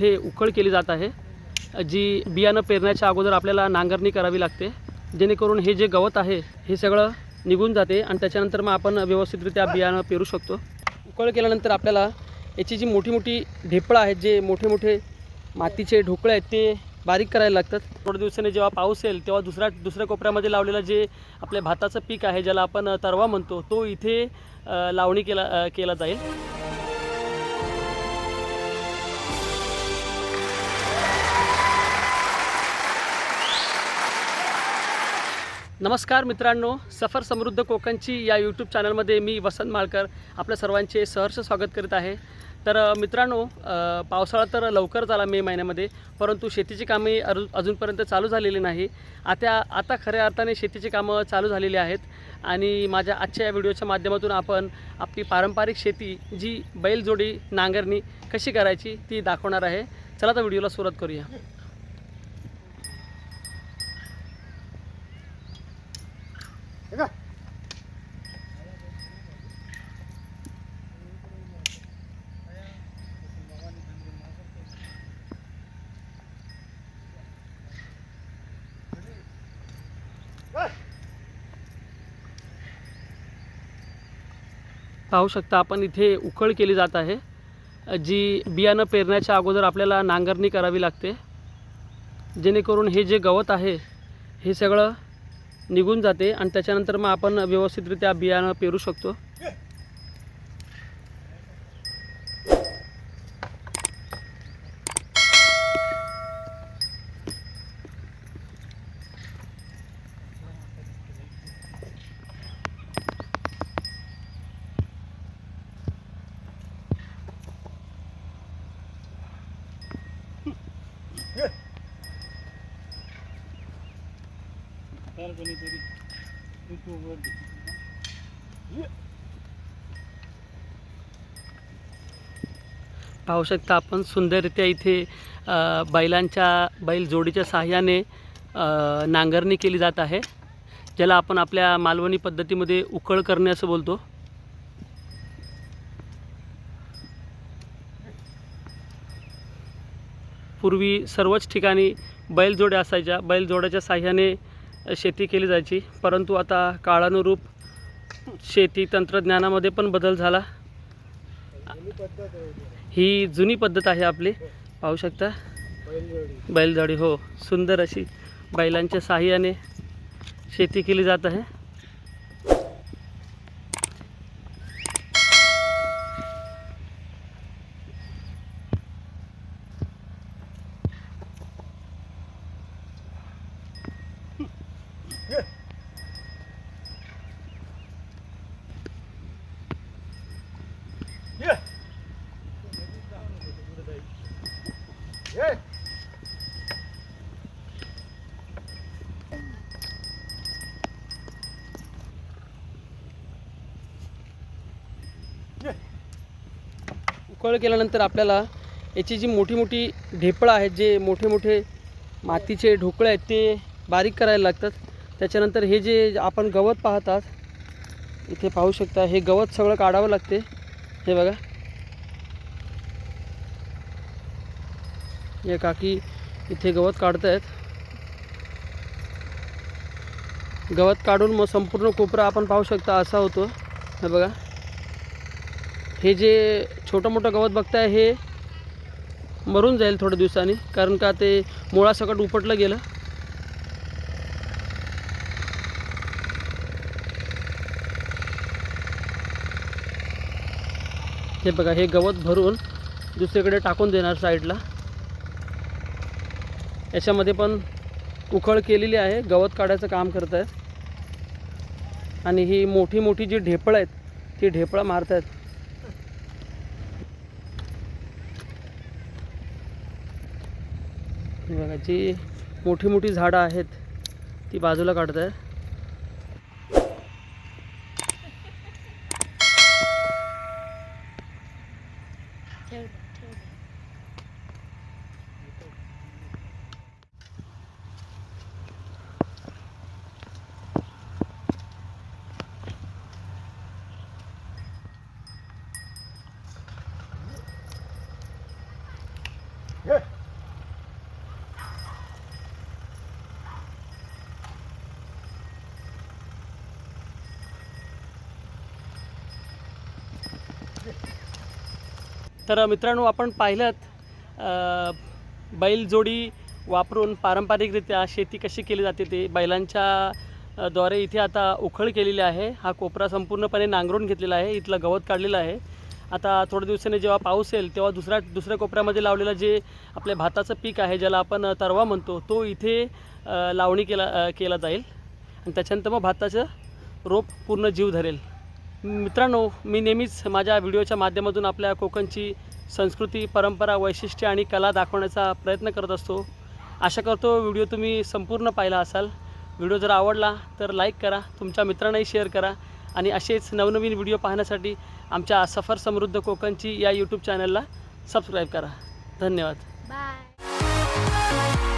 हे उकळ केली जात आहे जी बियाणं पेरण्याच्या अगोदर आपल्याला नांगरणी करावी लागते. जेणेकरून हे जे गवत आहे हे सगळं निघून जाते आणि त्याच्यानंतर मग आपण व्यवस्थितरित्या बियाणं पेरू शकतो. उकळ केल्यानंतर आपल्याला याची जी मोठी मोठी ढेपळं आहेत जे मोठे मोठे मातीचे ढोकळे आहेत ते बारीक करायला लागतात. थोड्या दिवसाने जेव्हा पाऊस येईल तेव्हा दुसऱ्या दुसऱ्या कोपऱ्यामध्ये लावलेलं जे आपल्या भाताचं पीक आहे ज्याला आपण तरवा म्हणतो तो इथे लावणी केला केला जाईल. नमस्कार मित्रांनो सफर समृद्ध कोकणची या यूट्यूब चॅनलमध्ये मी वसंत माळकर आपल्या सर्वांचे सहर्ष स्वागत करीत आहे. तर मित्रांनो पावसाळा तर लवकर झाला मे महिन्यामध्ये परंतु शेतीची कामे अजून अजूनपर्यंत चालू झालेली नाही. आता आता खऱ्या अर्थाने शेतीची कामं चालू झालेली आहेत आणि माझ्या आजच्या या व्हिडिओच्या माध्यमातून आपण आपली पारंपरिक शेती जी बैलजोडी नांगरणी कशी करायची ती दाखवणार आहे. चला तर व्हिडिओला सुरुवात करूया. पाहू शकता आपण इथे उकळ केली जात आहे. जी बियाणं पेरण्याच्या अगोदर आपल्याला नांगरणी करावी लागते. जेणेकरून हे जे गवत आहे हे सगळं निघून जाते आणि त्याच्यानंतर मग आपण व्यवस्थितरित्या बियाणं पेरू शकतो. पाहू शकता आपण सुंदररित्या इथे बैलांच्या बैल जोडीच्या साहाय्याने नांगरणी केली जात आहे ज्याला आपण आपल्या मालवणी पद्धतीमध्ये उकळ करणे असं बोलतो. पूर्वी सर्वच ठिकाणी बैलजोड्या असायच्या बैलजोड्याच्या साह्याने शेती केली जायची. परंतु आता काळानुरूप शेती तंत्रज्ञानामध्ये पण बदल झाला. ही जुनी पद्धत आहे आपली. पाहू शकता? बैलजोडी. हो सुंदर अशी बैलांच्या साह्याने शेती केली जात आहे. उकळ केल्यानंतर आपल्याला याची जी मोठी मोठी ढेपळं आहेत जे मोठे मोठे मातीचे ढोकळे आहेत ते बारीक करायला लागतात. त्याच्यानंतर हे जे आपण गवत पाहतात इथे पाहू शकता हे गवत सगळं काढावं लागते. हे बघा. या काकी इथे गवत काढत आहेत गवत काढून मग संपूर्ण कोपरा आपण पाहू शकता असा होतो. हे बघा. हे जे छोटं मोठं गवत बघताय हे मरून जाईल थोड्या दिवसांनी कारण का ते मुळासकट उपटलं गेलं. हे बघा हे गवत भरून दुसरीकडे टाकून देणार साईडला. याच्यामध्ये पण उखळ केलेली आहे गवत काढायचं काम करत आहेत. आणि ही मोठी मोठी जी ढेपळं आहेत ती ढेपळं मारत आहेत. बघा जी मोठी मोठी झाडं आहेत ती बाजूला काढत आहे ठेव ठेव Yeah. तर मित्रांनो आपण पाहिलं बैलजोडी वापरून पारंपरिकरित्या शेती कशी केली जाते ते बैलांच्या द्वारे इथे आता उखळ केलेली आहे. हा कोपरा संपूर्णपणे नांगरून घेतलेला आहे. इथलं गवत काढलेलं आहे. आता थोड्या दिवसांनी जेव्हा पाऊस येईल तेव्हा दुसऱ्या दुसऱ्या कोपऱ्यामध्ये लावलेलं जे आपल्या भाताचं पीक आहे ज्याला आपण तरवा म्हणतो तो इथे लावणी केला केला जाईल. आणि त्याच्यानंतर मग भाताचं रोप पूर्ण जीव धरेल. मित्रांनो मी नेहमीच माझ्या व्हिडिओच्या माध्यमातून आपल्या कोकणची संस्कृती परंपरा वैशिष्ट्य आणि कला दाखवण्याचा प्रयत्न करत असतो. आशा करतो व्हिडिओ तुम्ही संपूर्ण पाहिला असाल. व्हिडिओ जर आवडला तर लाईक करा तुमच्या मित्रांनाही शेअर करा आणि असेच नवनवीन व्हिडिओ पाहण्यासाठी आमच्या सफर समृद्ध कोकणची या यूट्यूब चॅनलला सबस्क्राईब करा. धन्यवाद. बाय